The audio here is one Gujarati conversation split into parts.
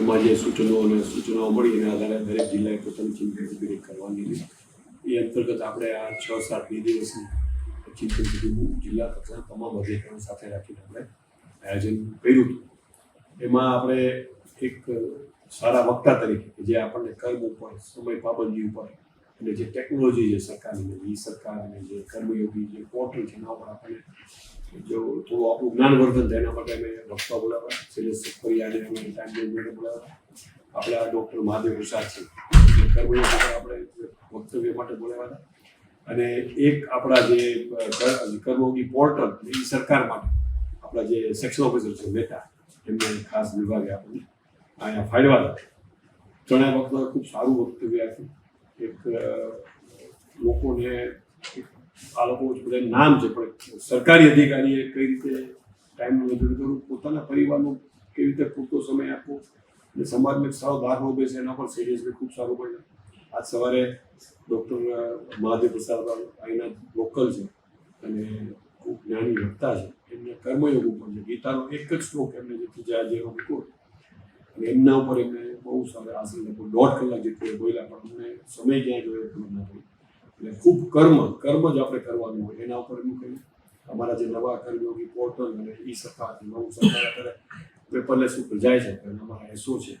એમાં જે સૂચનો અને સૂચનાઓ મળી એના આધારે દરેક જિલ્લાએ પોતાની ચિંતન શિબિર કરવાની એ અંતર્ગત આપણે આ છ સાત બે દિવસની ચિંતન શિબિરનું જિલ્લા કક્ષાના તમામ અધિકારીઓ સાથે રાખીને આપણે આયોજન કર્યું હતું. એમાં આપણે એક સારા વક્તા તરીકે જે આપણને કર્મ ઉપર, સમય પાબંદી ઉપર અને જે ટેકનોલોજી છે સરકારની એ સરકાર અને જે કર્મયોગી જે પોર્ટલ છે એના ઉપર આપણને જો થોડું આપણું જ્ઞાનવર્ધન થાય એના માટે અમે વક્તા બોલાવ્યા. શૈલેષ સખરિયાને અમે ટાઈમ બોલાવ્યા. આપણે આ ડૉક્ટર મહાદેવ પ્રસાદ છે. આપણે વક્તવ્ય માટે બોલાવ્યા અને એક આપણા જે કર- કર્મયોગી પોર્ટલ એ સરકાર માટે આપણા જે સેક્શન ઓફિસર છે, મહેતા, એમને ખાસ વિભાગે આપણને અહીંયા ફાળવા ત્રણેય વખત ખૂબ સારું વક્તવ્ય આપ્યું. એક લોકોને આ લોકો બધા નામ છે, પણ સરકારી અધિકારીએ કઈ રીતે ટાઈમનું મજૂરી કરવું? પોતાના પરિવારનો કેવી રીતે પૂરતો સમય આપવો? અને સમાજમાં સાવ સારો ધારનો બેસે એના પર સિરિયસલી ખૂબ સારું પડે. આજ સવારે ડૉક્ટર મહાદેવ પ્રસાદ અહીંના લોકલ છે અને ખૂબ જ્ઞાની વક્તા છે. એમને કર્મયોગ ઉપર છે. ગીતાનો એક જ શ્લોક એમને જેથી જ્યાં જે મૂક્યો અને એમના ઉપર એમને બહુ સારા આસન લખો દોઢ કલાક જેટલું બોલ્યા પણ અમને સમય ક્યાં જોયો ખબર ના પડી એટલે ખૂબ કર્મ કર્મ જ આપણે કરવાનું હોય. એના ઉપર એમ કહ્યું અમારા જે નવા કર્મયોગી પોર્ટલ અને ઈ છે નવું સરકાર અત્યારે પેપરલેસ ઉપર જાય છે અને અમારા એસો છે,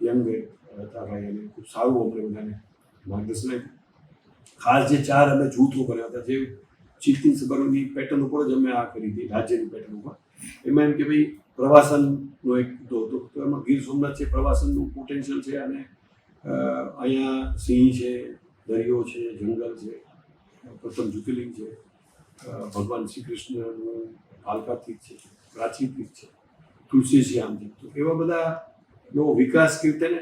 યંગ ભાઈ અને ખૂબ સારું અમને બધાને માર્ગદર્શન ખાસ જે ચાર અમે જૂથો કર્યા હતા, જે ચિત્તી સબરની પેટર્ન ઉપર જ અમે આ કરી હતી, રાજ્યની પેટર્ન ઉપર. એમાં એમ કે ભાઈ પ્રવાસનનો એક મુદ્દો તો એમાં ગીર સોમનાથ છે, પ્રવાસનનું પોટેન્શિયલ છે અને અહીંયા સિંહ છે દરિયો છે, જંગલ છે, પ્રથમ જ્યોતિર્લિંગ છે ભગવાન શ્રી કૃષ્ણનું ભાલકા તીર્થ છે, પ્રાચીન તીર્થ છે તુલસી શ્યામ છે તો એવા બધા નો વિકાસ કેવી રીતે ને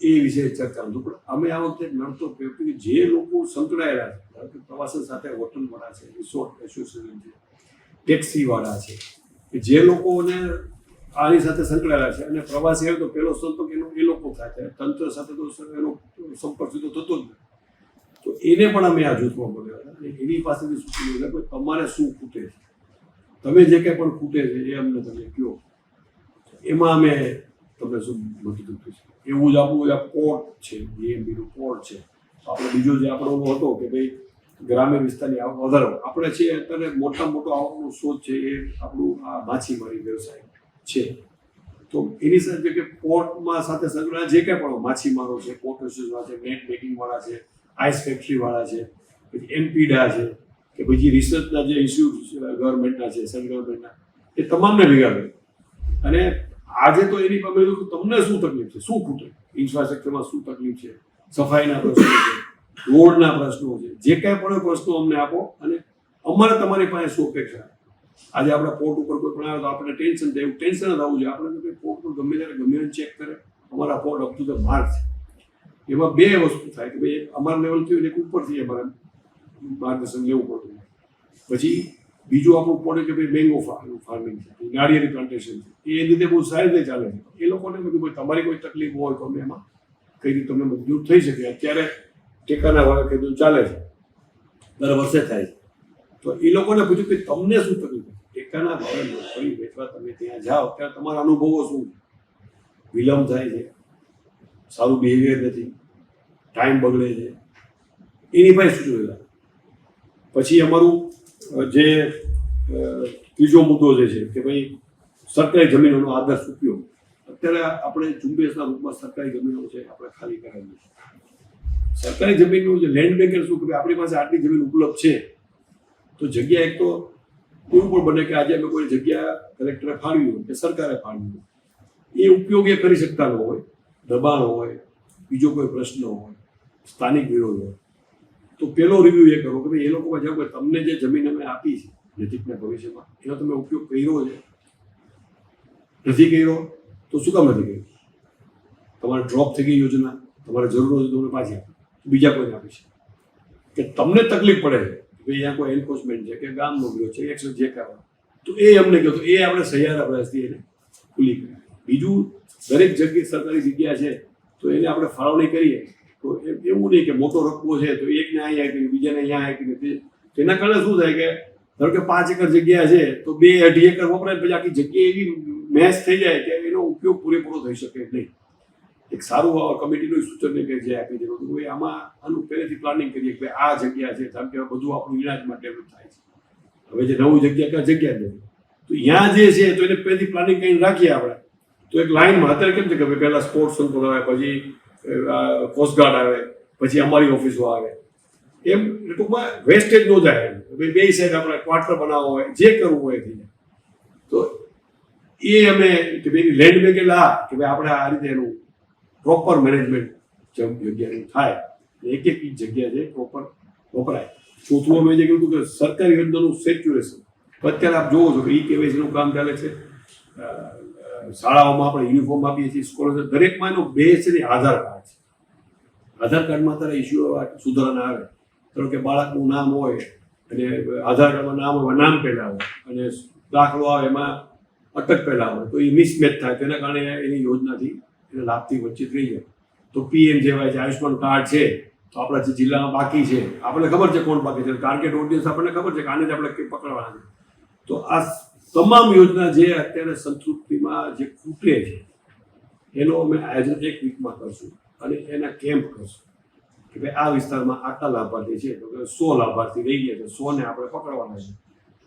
એ વિશે ચર્ચા હતું પણ અમે આ વખતે નડતો કે જે લોકો સંકળાયેલા છે, ધારો કે પ્રવાસન સાથે હોટલવાળા છે રિસોર્ટ એસોસિએશન છે ટેક્સીવાળા છે, કે જે લોકોને આની સાથે સંકળાયેલા છે, અને પ્રવાસી આવે તો પહેલો સંપર્ક એનો એ લોકો થાય છે. તંત્ર સાથે તો એનો સંપર્ક સીધો થતો જ નથી. તો એને પણ અમે આ જૂથમાં બોલાવ્યા હતા. અને એની પાસેથી સૂચન કે તમારે શું ખૂટે છે? તમે જે કંઈ પણ ખૂટે છે, એ અમને તમે કહો. એમાં અમે તમને શું મદદરૂપ છે એવું જ આપણું આ પોર્ટ છે બીએમબીનું પોર્ટ છે. આપણે બીજો જે આપણો હતો કે ભાઈ ગ્રામ્ય વિસ્તારની આવક વધારો. આપણે છે અત્યારે મોટા મોટો આવકનો સ્ત્રોત છે, એ આપણું આ માછીમારી વ્યવસાય છે. તો એની સાથે કે પોર્ટમાં સાથે સંકળાયેલા જે કંઈ પણ માછીમારો છે પોર્ટ એસોસિએશનવાળા છે નેટ મેકિંગવાળા છે આઈસ ફેક્ટરીવાળા છે પછી એમપીડા છે કે પછી રિસર્ચના જે ઇન્સ્ટિટ્યૂટ ગવર્મેન્ટના છે સેન્ટ્રલ ગવર્મેન્ટના એ તમામને ભેગા કર્યા અને આજે તો એની મેં કીધું, તમને શું તકલીફ છે? શું ખૂટે? ઇન્ફ્રાસ્ટ્રક્ચરમાં શું તકલીફ છે? સફાઈના પ્રશ્નો છે રોડના પ્રશ્નો છે જે કાંઈ પણ પ્રશ્નો અમને આપો અને અમારે તમારી પાસે શું અપેક્ષા? આજે આપણે પોર્ટ ઉપર કોઈ પણ આવે તો આપણે ટેન્શન થાય એવું ટેન્શન જ આવવું જોઈએ. આપણે પોર્ટ પર ગમે ત્યારે ગમે ચેક કરે અમારા port up to the mark છે. એમાં બે વસ્તુ થાય કે ભાઈ અમારા લેવલ થયું એટલે એક ઉપરથી અમારે માર્ગદર્શન લેવું પડતું પછી બીજું આપણું પડે કે ભાઈ મેંગો ફાર્મિંગ છે નાળિયેરી પ્લાન્ટેશન છે. એ રીતે બહુ સારી રીતે ચાલે છે. એ લોકોને બધું ભાઈ તમારી કોઈ તકલીફ હોય તો અમે એમાં કઈ રીતે તમને મજબૂત થઈ શકે. અત્યારે ટેકાના ભાવે કીધું ચાલે છે. દર વર્ષે થાય છે. તો એ લોકોને પૂછ્યું કે તમને શું તકલીફ ટેકાના ભાવે મગફળી વેચવા તમે ત્યાં જાઓ ત્યારે તમારા અનુભવો શું વિલંબ થાય છે. સારું બિહેવિયર નથી. ટાઈમ બગડે છે. એની પાસે સૂચવેલા પછી અમારું જે ત્રીજો મુદ્દો જે છે કે ભાઈ સરકારી જમીનોનો આદર્શ ઉપયોગ. અત્યારે આપણે ઝુંબેશના રૂપમાં સરકારી જમીનો છે, આપણે ખાલી કરાવી છે સરકારી જમીનનું જે લેન્ડ બેંક શું કે આપણી પાસે આટલી જમીન ઉપલબ્ધ છે. તો જગ્યા એક તો એવું પણ બને કે આજે અમે કોઈ જગ્યા કલેક્ટરે ફાળવી હોય કે સરકારે ફાળવી હોય. એ ઉપયોગ એ કરી શકતા ન હોય. દબાણ હોય, બીજો કોઈ પ્રશ્ન હોય, સ્થાનિક વિરોધ હોય, તો પેલો રિવ્યૂ એ કરો કે ભાઈ એ લોકોમાં જાઓ કે તમને જે જમીન અમે આપી છે, નજીકના ભવિષ્યમાં, એનો તમે ઉપયોગ કર્યો છે. નથી કર્યો, તો શું કામ નથી કર્યો? તમારે ડ્રોપ થઈ ગઈ યોજના, તમારે જરૂર હોય તો તમને પાછી આપી બીજા કોઈને આપી છે કે તમને તકલીફ પડે છે, કે ભાઈ અહીંયા કોઈ એન્ફોર્સમેન્ટ છે, કે ગામ મોકલ્યો છે એકસો જે કરવા તો એ અમને કહ્યું તો એ આપણે સહિયારા પ્રયાસથી એને ખુલ્લી કરી બીજું દરેક જગ્યાએ સરકારી જગ્યા છે, તો એને આપણે ફાળવણી કરીએ. તો એવું નહીં કે મોટો રકબો છે, તો એકને અહીંયા આપીને બીજાને અહીંયા આપીને તેના કારણે શું થાય કે, ધારો કે પાંચ એકર જગ્યા છે, તો બે અઢી એકર વપરાય પછી આખી જગ્યા એવી મેચ થઈ જાય કે એનો ઉપયોગ પૂરેપૂરો થઈ શકે નહીં. એક સારું કમિટીનું સૂચન કે જે આપી દીધું હતું આમાં આનું પહેલેથી પ્લાનિંગ કરીએ કે આ જગ્યા છે કારણ કે બધું આપણું ઇલાજમાં ડેવલપ થાય છે. હવે જે નવું જગ્યા, ક્યાં જગ્યા નથી તો અહીંયા જે છે, તો એને પહેલેથી પ્લાનિંગ કરીને રાખીએ આપણે. તો એક લાઈનમાં અત્યારે કેમ છે કે ભાઈ પહેલાં સ્પોર્ટ્સ સંકુલ આવે પછી કોસ્ટગાર્ડ આવે, પછી અમારી ઓફિસો આવે. એમ ટૂંકમાં વેસ્ટેજ ન જાય એમ. બે સાઈડ આપણે ક્વાર્ટર બનાવવા હોય, જે કરવું હોય થઈ તો એ અમે કે ભાઈ લેન્ડ બેંક એટલે આ કે ભાઈ આપણે આ રીતે એનું પ્રોપર મેનેજમેન્ટ જગ્યાનું થાય. એક એક જગ્યા છે પ્રોપર વપરાય. ચોથું અમે જે કીધું કે સરકારી યોજનાનું સેચ્યુરેશન અત્યારે આપ જોવો છો કે ઈ કેવાયસીનું કામ ચાલે છે. શાળાઓમાં આપણે યુનિફોર્મ આપીએ છીએ સ્કોલર દરેકમાં એનો બેઝ છે ને આધાર કાર્ડ છે. આધાર કાર્ડમાં અત્યારે ઇસ્યુ સુધારણા આવે. ધારો કે બાળકનું નામ હોય અને આધાર કાર્ડમાં નામ હોય, નામ પહેલાં હોય અને દાખલો આવે એમાં અટક પહેલાં હોય, તો એ મિસમેચ થાય. તેના કારણે એની યોજનાથી એને લાભથી વંચિત રહી જાય. તો પીએમ જેવાય છે આયુષ્માન કાર્ડ છે, તો આપણા જે જિલ્લામાં બાકી છે, આપણને ખબર છે કોણ બાકી છે? ટાર્ગેટ ઓડિયન્સ આપણને ખબર છે કે આને જ આપણે પકડવાના છે. તો આ તમામ યોજના જે અત્યારે સંતૃપ્તિમાં જે ખૂટે છે, એનો અમે આયોજન એક વીકમાં કરશું અને એના કેમ્પ કરશું. કે ભાઈ આ વિસ્તારમાં આટલા લાભાર્થી છે, તો કે સો લાભાર્થી રહી ગયા છે, સોને આપણે પકડવાના છે.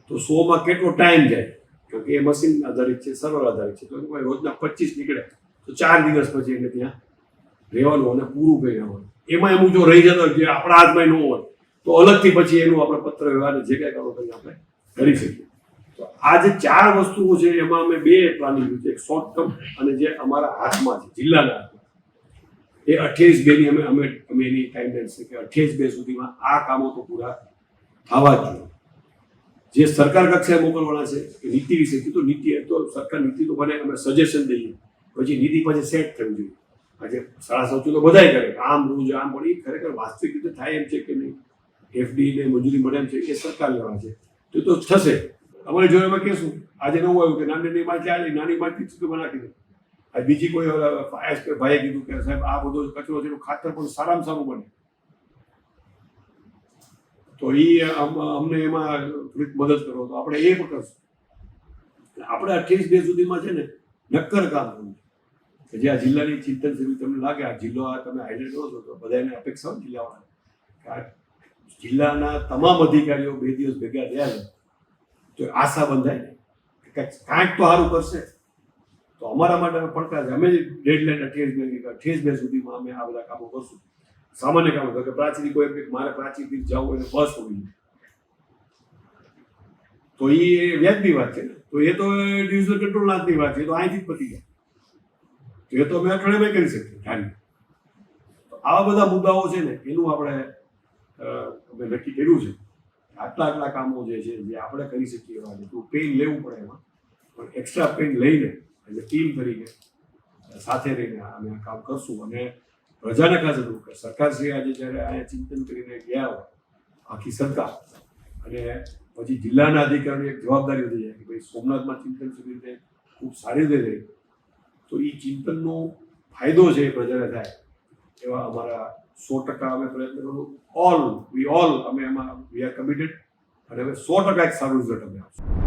તો સોમાં કેટલો ટાઈમ જાય? કારણ કે એ મશીન આધારિત છે સર્વર આધારિત છે, તો કોઈ રોજના પચીસ નીકળે. તો ચાર દિવસ પછી એને ત્યાં રહેવાનું અને પૂરું કરી આવવાનું એમાં એમ જો રહી જતો જે આપણા હાથમાં ન હોય, તો અલગથી પછી એનું આપણે પત્ર વ્યવહાર જે કાંઈ કરવો કરી આપણે કરી શકીએ. તો આ જે ચાર વસ્તુઓ છે, એમાં અમે બે પ્લાનિંગ છે. એક શોર્ટ ટર્મ અને જે અમારા હાથમાં છે, જિલ્લાના એ અઠ્યાવીસ બેની અમે અમે અમે એની ટાઈમલાઈન છે કે અઠ્યાવીસ બે સુધીમાં આ કામો તો પૂરા થવા જ જોઈએ. જે સરકાર કક્ષાએ મોકલવાના છે, એ નીતિ વિશે તો નીતિ, તો સરકાર નીતિ તો બને અમે સજેશન દઈએ. પછી નીતિ પછી સેટ થવી જોઈએ. આજે શાળા સૌથી તો બધાય કરે. આમ રૂજ આમ એ ખરેખર વાસ્તવિક રીતે થાય એમ છે કે નહીં? એફડી ને મંજૂરી મળે એમ છે, એ સરકાર લેવા છે. તો તો થશે. અમારે જો એમાં કહેશું આજે નવું આવ્યું કે નાની નાની માછી આવી નાની માછી સુધી નાખી દે. આ બીજી કોઈ કે ભાઈએ કીધું કે સાહેબ, આ બધો કચરો છે ખાતર પણ સારામાં સારું બને. તો એ અમને એમાં થોડીક મદદ કરો. તો આપણે એ પણ કરશું. આપણે અઠ્યાવીસ બે સુધીમાં છે ને, નક્કર કામ કરવું કે જે આ જિલ્લાની ચિંતન શિબિર તમને લાગે, આ જિલ્લો આ તમે હાઇલાઇટ કરો છો, તો બધાને અપેક્ષા હોય જિલ્લાવાળા જિલ્લાના તમામ અધિકારીઓ બે દિવસ ભેગા થયા છે. તો આશા બંધાય કે કાંઈક તો સારું કરશે. તો અમારા માટે પડકાર છે અમે ડેડલાઇન અઠ્યાવીસ બે અઠ્યાવીસ બે સુધીમાં અમે આ બધા કામો કરશું. સામાન્ય કામ કે પ્રાચીથી કોઈ કંઈક મારે પ્રાચીથી જવું હોય બસ હોવી તો એ વ્યાજબી વાત છે તો એ તો ડિવિઝનલ કંટ્રોલ નાથની વાત છે. તો અહીંથી જ પતી જાય. તો એ તો અમે અઠવાડિયામાં કરી શકીએ ખાલી આવા બધા મુદ્દાઓ છે ને, એનું આપણે અમે નક્કી કર્યું છે. આટલા આટલા કામો જે છે, જે આપણે કરી શકીએ એવા છે. તો પેન લેવું પડે એમાં, પણ એક્સ્ટ્રા પેન લઈને, એટલે ટીમ તરીકે સાથે રહીને અમે આ કામ કરશું. અને પ્રજાને ખાસ હતું કે સરકારશ્રી આજે જ્યારે અહીંયા ચિંતન કરીને ગયા હોય, આખી સરકાર, અને પછી જિલ્લાના અધિકારીની એક જવાબદારી વધી જાય કે ભાઈ સોમનાથમાં ચિંતન શિબિરને ખૂબ સારી રીતે રહે તો એ ચિંતનનો ફાયદો છે એ પ્રજાને થાય, એવા અમારા સો ટકા અમે પ્રયત્ન કરું ઓલ વી ઓલ અમે એમાં વી આર કમિટેડ અને હવે સો ટકા એક સારું રિઝલ્ટ અમે આપશું.